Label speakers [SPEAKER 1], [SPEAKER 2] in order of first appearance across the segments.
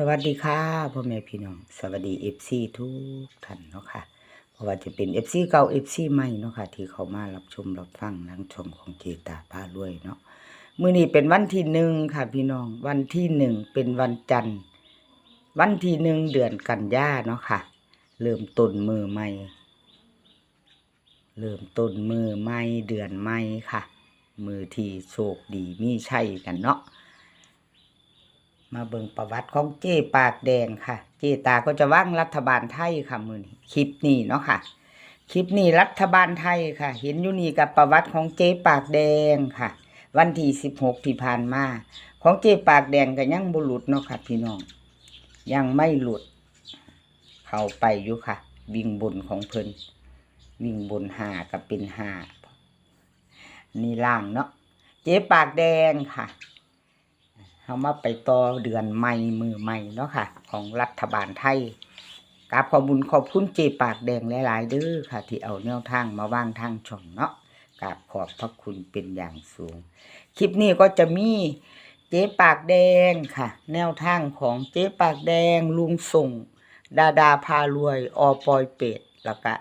[SPEAKER 1] สวัสดีค่ะพ่อแม่พี่น้อง สวัสดีเอฟซีทุกท่านเนาะค่ะเพราะว่าจะเป็นเอฟซีเก่าเอฟซีใหม่เนาะค่ะ ที่เขามารับชมรับฟังนังชมของเจตาป้ารวยเนาะมื้อนี้เป็นวันที่หนึ่งค่ะ พี่น้องวันที่หนึ่งเป็นวันจันทร์ วันที่หนึ่งเดือนกันยาเนาะค่ะ เริ่มต้นมือใหม่ เริ่มต้นมือใหม่เดือนใหม่ค่ะ มือที่โชคดีมีชัยกันเนาะ มาเบิ่งประวัติของเจ้ปากแดงค่ะ เจตาก็จะว่างรัฐบาลไทยค่ะมือนี้คลิปนี้เนาะค่ะ คลิปนี้รัฐบาลไทยค่ะ เห็นอยู่นี่กับประวัติของเจ๊ปากแดงค่ะ วันที่สิบหกที่ผ่านมาของเจ๊ปากแดงก็ยังบุหลุดเนาะค่ะพี่น้อง ยังไม่หลุด เข้าไปอยู่ค่ะ วิ่งบนของเพิ่นวิ่งบนหากับเป็นหานี่ล่างเนาะเจ๊ปากแดงค่ะ เอามาไปต่อเดือนใหม่มือใหม่เนาะค่ะ ของรัฐบาลไทยกราบขอบุญขอบคุณเจปากแดงหลายๆเด้อค่ะ ที่เอาแนวทางมาว่างทางช่องเนาะกราบขอบพระคุณเป็นอย่างสูง คลิปนี้ก็จะมีเจ๊ปากแดงค่ะ แนวทางของเจ๊ปากแดงลุงส่ง ดาดาพารวย อปอยเป็ดแล้วก็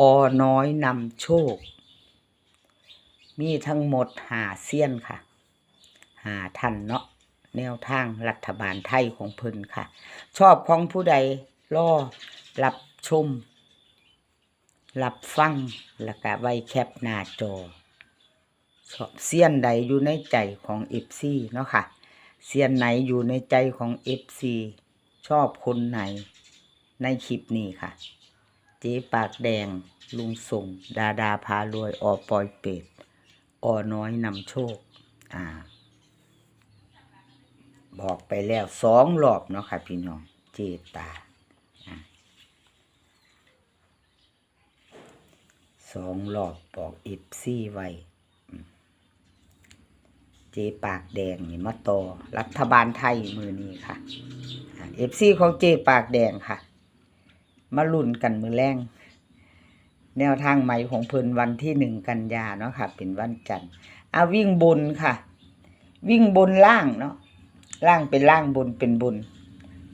[SPEAKER 1] อน้อยนำโชค มีทั้งหมดหาเซียนค่ะ หาท่านเนาะ แนวทางรัฐบาลไทยของเพิ่นค่ะ ชอบของผู้ใดรอรับชม รับฟัง แล้วก็ไว้แคปหน้าจอ ชอบเสี้ยนใดอยู่ในใจของเอฟซีเนาะค่ะ เสี้ยนไหนอยู่ในใจของเอฟซีชอบคนไหน ในคลิปนี้ค่ะ เจ๊ปากแดง ลุงส่ง ดาดาพารวยอปอยเป็ดอน้อยนำโชค อ่า บอกไปแล้วสองรอบเนาะค่ะพี่น้องเจตาสองรอบบอกอิบซี่ไว้เจปากแดงนี่มาต่อรัฐบาลไทยมือนี้ค่ะเอฟซีของเจปากแดงค่ะ มาลุ่นกันมือแรงแนวทางใหม่ของเพิ่นวันที่หนึ่งกันยาเนาะค่ะ เป็นวันจันทร์อาวิ่งบนค่ะ วิ่งบนล่างเนาะ ล่างเป็นล่างบนเป็นบน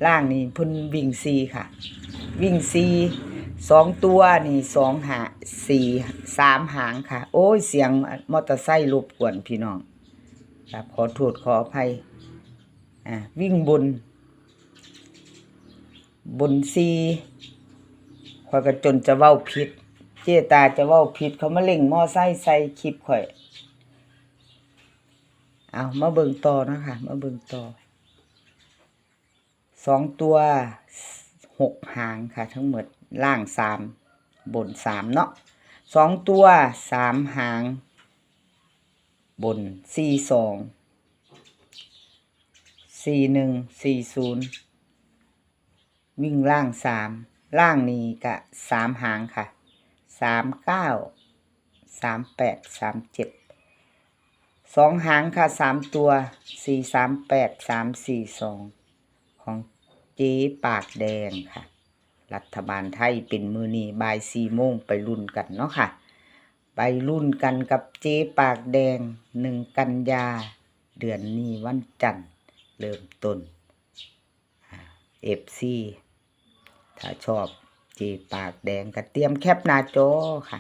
[SPEAKER 1] ล่างนี่พุ่นวิ่งซีค่ะ วิ่งซีสองตัวนี่สองหาสี่สามหางค่ะ โอ้ยเสียงมอเตอร์ไซค์รบกวนพี่น้องครับขอโทษขออภัยอ่าวิ่งบน บนซีข่อยก็จนจะเว้าผิดเจตาจะเว้าผิดเขามาเล่งมอไซค์ใส่คลิปข่อย เอามาเบิ่งต่อนะคะมาเบิ่งต่อสองตัวหกหางค่ะ ทั้งหมดล่างสามบนสามเนาะสองตัวสามหาง บนสี่สองสี่หนึ่งสี่ศูนย์วิ่งล่างสามล่างนี้กะสามหางค่ะสามเก้าสามแปดสามเจ็ด สองหางค่ะสามตัวสี่สามแปดสามสี่สองของเจ๊ปากแดงค่ะ รัฐบาลไทยเป็นมือนีบายสี่โมงไปรุ่นกันเนาะค่ะ ไปรุ่นกันกับเจ๊ปากแดงหนึ่งกันยา เดือนนี้วันจันทร์เริ่มต้นเอฟซีถ้าชอบเจ๊ปากแดงก็เตรียมแคปหน้าจอค่ะ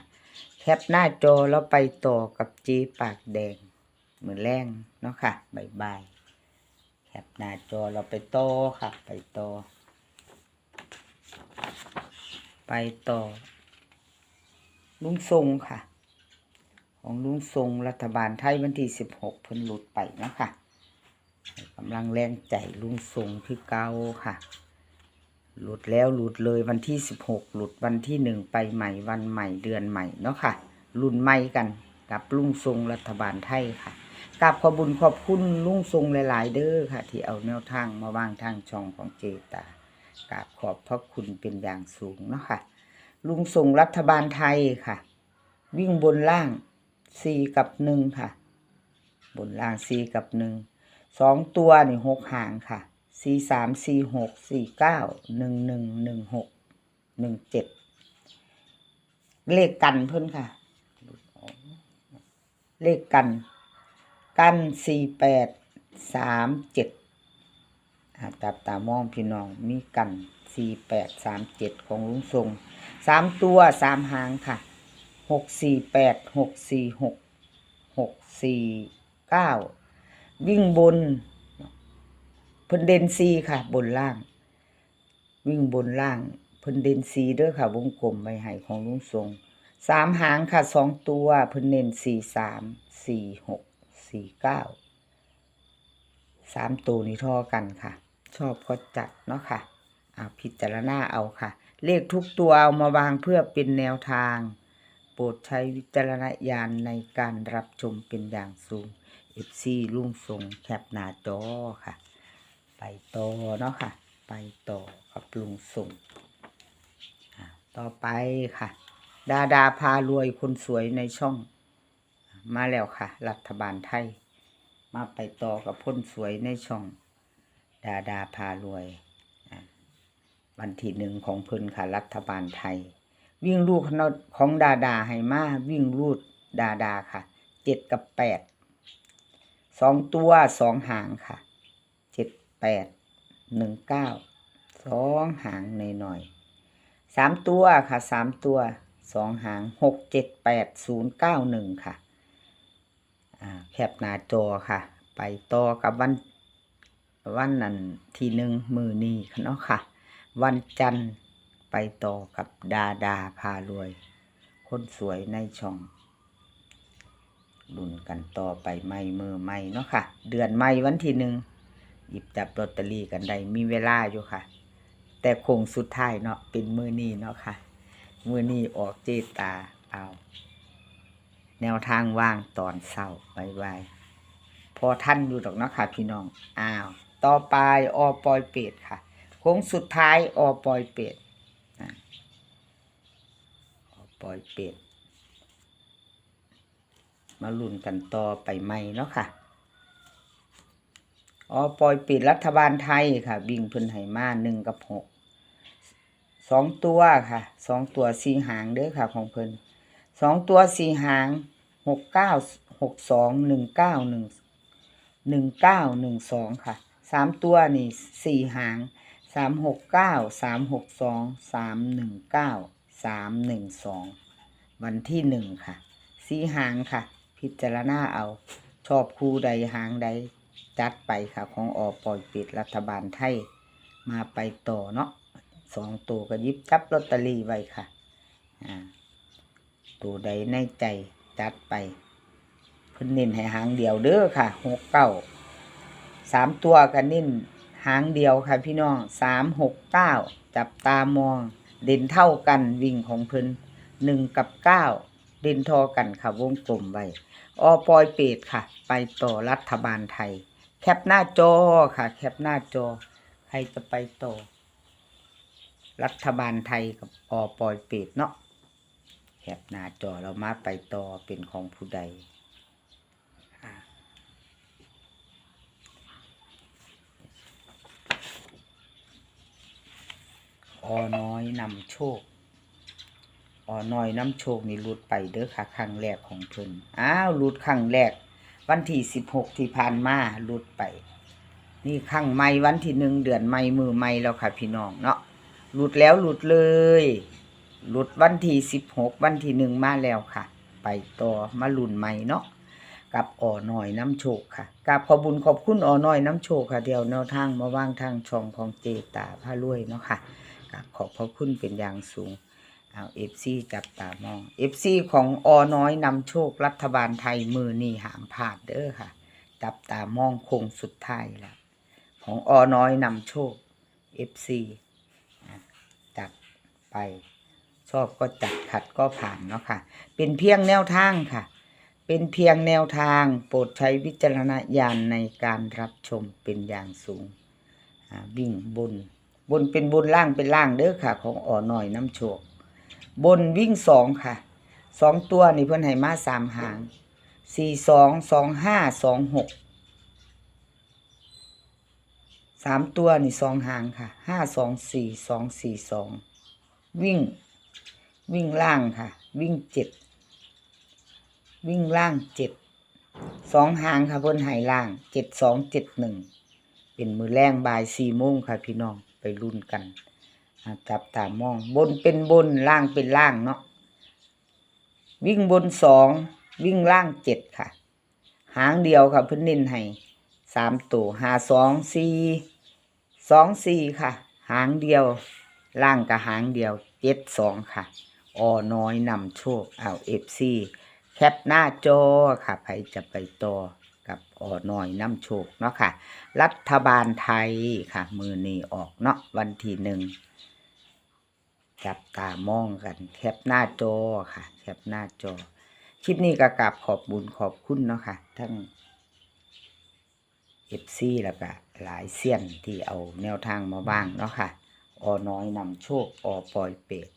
[SPEAKER 1] แคปหน้าจอแล้วไปต่อกับเจ๊ปากแดง มือแรงเนาะค่ะบายบายแคปหน้าจอเราไปโตค่ะ ไปโตไปต่อ ลุงทรงค่ะ ของลุงทรงรัฐบาลไทยวันที่สิบหกเพิ่นหลุดไปเนาะค่ะกำลังแรงใจลุงทรงคือเก่าค่ะ หลุดแล้วหลุดเลยวันที่สิบหกหลุดวันที่หนึ่งไปใหม่วันใหม่เดือนใหม่เนาะค่ะรุ่นใหม่กันกับลุงทรงรัฐบาลไทยค่ะ กราบขอบุญขอบคุณลุงทรงหลาย ๆ เด้อค่ะ ที่เอาแนวทางมาวางทางช่องของเจตากราบขอบพระคุณเป็นอย่างสูงเนาะค่ะ ลุงทรงรัฐบาลไทยค่ะ วิ่งบนล่างสี่กับหนึ่งค่ะ บนล่างสี่กับหนึ่งสองตัวนี่หกหางค่ะสี่สามสี่หกสี่เก้าหนึ่งหนึ่งหนึ่งหกหนึ่งเจ็ดเลขกันเพิ่นค่ะ เลขกัน กันสี่แปดสามเจ็ดจับตามองพี่น้องมีกันสี่แปดสามเจ็ดของลุงทรงสามตัวสามหางค่ะหกสี่แปดหกสี่หกหกสี่เก้าวิ่งบนเพิ่นเดนซีค่ะ บนล่าง วิ่งบนล่างเพิ่นเดนซีเด้อค่ะ วงกลมใบไห้ของลุงทรงสามหางค่ะสองตัวเพิ่นเน้นสี่สามสี่หก สี่เก้าสามตัวนี้เท่อกันค่ะ ชอบก็จัดเนาะค่ะเอาพิจารณาเอาค่ะ เลขทุกตัวเอามาวางเพื่อเป็นแนวทาง โปรดใช้วิจารณญาณในการรับชมเป็นอย่างสูง FC ลุงทรงแคปหน้าจอค่ะ ไปต่อเนาะค่ะ ไปต่อกับลุงทรงต่อไปค่ะ ดาดาพารวยคนสวยในช่อง มาแล้วค่ะ รัฐบาลไทย มาไปต่อกับพ่นสวยในช่อง ดาดาพารวย วันที่หนึ่งของเพิ่นค่ะ รัฐบาลไทย วิ่งลูกของดาดาให้มาวิ่งรูดดาดาค่ะเจ็ดกับแปดสองตัวสองหางค่ะเจ็ดแปดหนึ่งเก้าสองหางหน่อยๆสามตัวค่ะสามตัวสองหางหกเจ็ดแปดศูนย์เก้าหนึ่งค่ะ แคปหน้าจอค่ะ ไปต่อกับวันวันนั้นทีหนึ่งมือนี้เนาะค่ะ วันจันทร์ไปต่อกับดาดาพารวย คนสวยในช่องบุญกันต่อไปไม่มือไม่เนาะค่ะ เดือนไม่วันที่หนึ่งหยิบจับลอตเตอรี่กันได้มีเวลาอยู่ค่ะ แต่คงสุดท้ายเนาะเป็นมือนี้เนาะค่ะ มือนี้ออกเจตาเอา แนวทางว่างตอนเศร้าบายบายพอท่านอยู่ดอกนะค่ะพี่น้องอ้าวต่อไปอปอยเป็ดค่ะโค้งสุดท้ายอปอยเป็ดอปอยเป็ดมาลุ้นกันต่อไปไหมเนาะค่ะอปอยเป็ดรัฐบาลไทยค่ะบิ่งพิ่นไหมาหนึ่งกับหกสองตัวค่ะสองตัวสีหางเด้อค่ะของเพิ่น สองตัวสี่หางหกเก้าหกสองหนึ่งเก้าหนึ่งหนึ่งเก้าหนึ่งสองค่ะสามตัวนี่สี่หางสามหกเก้าสามหกสองสามหนึ่งเก้าสามหนึ่งสองวันที่หนึ่งค่ะสี่หางค่ะ พิจารณาเอา ชอบคู่ใดหางใด จัดไปค่ะ ของอปอยปิดรัฐบาลไทย มาไปต่อเนาะสองตัวก็ยิบจับลอตเตอรี่ไว้ค่ะอ่า ตัวใดในใจจัดไปเพิ่นเน้นให้หางเดียวเด้อค่ะหกเก้าสามตัวกันเน้นหางเดียวค่ะพี่น้องสามหกเก้าจับตามอง เด่นเท่ากันวิ่งของเพิ่นหนึ่งกับเก้าเด่นทอกันค่ะวงกลมไว้อปอยเปดค่ะ ไปต่อรัฐบาลไทย แคปหน้าจอค่ะ แคปหน้าจอ ใครจะไปต่อ รัฐบาลไทยกับอปอยเปดเนาะ แคปหน้าจอเรามาไปต่อเป็นของผู้ใดอ่ออน้อยนำโชค ออน้อยนำโชคนี่หลุดไปเด้อค่ะครั้งแรกของเพิ่นอ้าวหลุดครั้งแรก วันที่สิบหกที่ผ่านมาหลุดไป นี่ครั้งใหม่วันที่หนึ่งเดือนใหม่มือใหม่แล้วค่ะพี่น้องเนาะหลุดแล้วหลุดเลย หลุดวันที่สิบหกวันที่หนึ่งมาแล้วค่ะ ไปต่อมาลุ่นใหม่เนาะกับอ่อน้อยน้ำโชคค่ะกับขอบุญขอบคุณอ่อน้อยน้ำโชคค่ะเดียวแนวทางมาว่างทางช่องของเจตาผ้ารวยเนาะค่ะกับขอบพระคุณเป็นอย่างสูงเอาเอฟซีจับตามองเอฟซีของอ่อน้อยนำโชครัฐบาลไทยมือนี่หามพลาดเด้อค่ะ จับตามองคงสุดท้ายแล้วของอ่อน้อยนำโชคเอฟซีจัดไป ชอบก็จัดขัดก็ผ่านเนาะค่ะ เป็นเพียงแนวทางค่ะ เป็นเพียงแนวทางโปรดใช้วิจารณญาณในการรับชมเป็นอย่างสูงอ่าวิ่งบน บนเป็นบนล่างเป็นล่างเด้อค่ะ ของอ่อหน่อยน้ำโชคบนวิ่งสองค่ะสองตัวนี่เพื่อนให้มาสามหางสี่สองสองห้าสองหกสามตัวนี่สองหางค่ะห้าสองสี่สองสี่สองวิ่ง วิ่งล่างค่ะ วิ่งเจ็ดวิ่งล่างเจ็ดสองหางค่ะบนไหล่างเจ็ดสองเจ็ดหนึ่งเป็นมือแรงบ่ายสี่โมงค่ะพี่น้องไปรุ่นกันจับตามองบนเป็นบนล่างเป็นล่างเนาะวิ่งบนสองวิ่งล่างเจ็ดค่ะ หางเดียวค่ะเพิ่นเน้นให้สามตัวหาสองสี่สองสี่ค่ะ หางเดียว ล่างกับหางเดียวเจ็ดสองค่ะ ออน้อยนำโชคเอาเอฟซีแคปหน้าจอค่ะใครจะไปต่อกับออน้อยนำโชคเนาะค่ะ รัฐบาลไทยค่ะ มือนี้ออกเนาะวันที่หนึ่งจับตามองกันแคปหน้าจอค่ะ แคปหน้าจอ คลิปนี้ก็กราบขอบบุญขอบคุณเนาะค่ะ ทั้งเอฟซีแล้วก็หลายเซียนที่เอาแนวทางมาบ้างเนาะค่ะ ออน้อยนำโชคอปอยเป็ด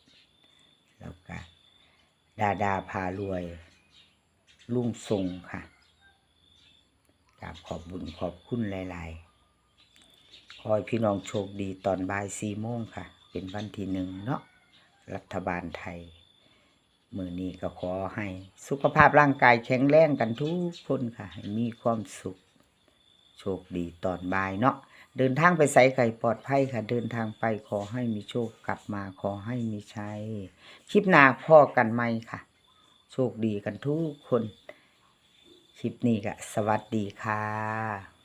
[SPEAKER 1] แล้วก็ดาดาพารวย ลุงทรงค่ะกราบขอบบุญขอบคุณหลาย ๆ ขอให้พี่น้องโชคดีตอนบ่ายสี่โมงค่ะ เป็นวันที่หนึ่งเนาะ รัฐบาลไทย มือนี้ก็ขอให้สุขภาพร่างกายแข็งแรงกันทุกคนค่ะ ให้มีความสุข โชคดีตอนบ่ายเนาะ เดินทางไปใสไก่ปลอดภัยค่ะ เดินทางไปขอให้มีโชคกลับมาขอให้มีชัยคลิปหน้าพ่อกันไหมค่ะ โชคดีกันทุกคน คลิปนี้ก็สวัสดีค่ะ